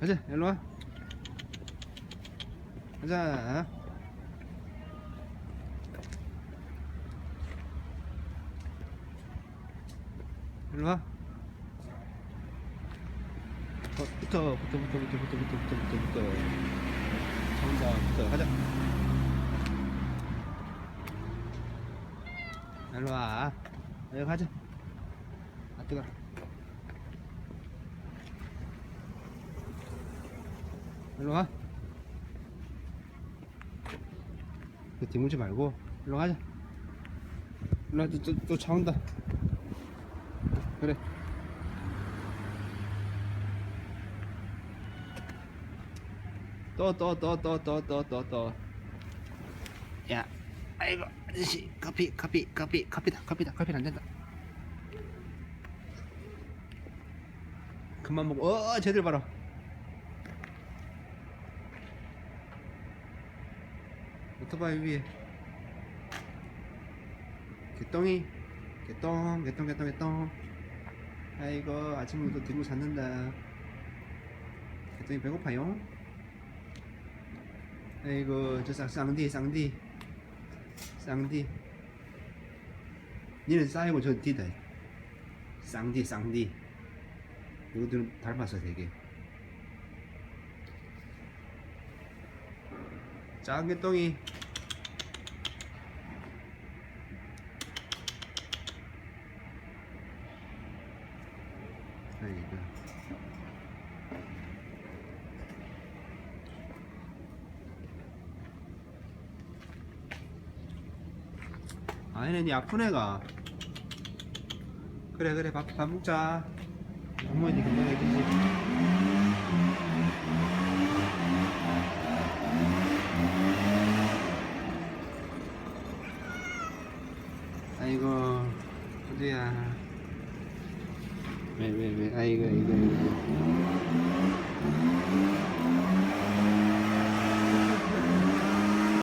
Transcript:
가자 일로 와. 가자. 일로 와. 어, 붙어 붙어 붙어 붙어 붙어 붙어 붙어 붙어 붙어. 정답 붙어. 가자. 일로 와. 여기 가자. 아 뜨거 일로 와. 그 뒤물지 말고 일로 가자. 일로 와, 또, 또, 또 차온다. 그래. 또, 또, 또, 또, 또, 또, 또, 또. 야, 아이고, 아저씨, 커피, 커피, 커피, 커피다, 커피다, 커피는 안 된다. 그만 먹어. 어, 어 쟤들 봐라. 오토바이 위에. 개똥이. 개똥 개똥 개똥 개똥. 아이고 아침부터 들고 잤는다. 개똥이 배고파요? 아이고 저 쌍, 쌍디 쌍디. 쌍디. 니는 싸이고 저 뒤다. 쌍디 쌍디. 이거들은 닮았어 되게 작은 개똥이. 아이고 아니네 니 아픈 애가. 그래 그래 밥, 밥 먹자. 어머니 금방 해주지 아이고 어디야? 왜 왜 왜? 아이고 아이고 아이고.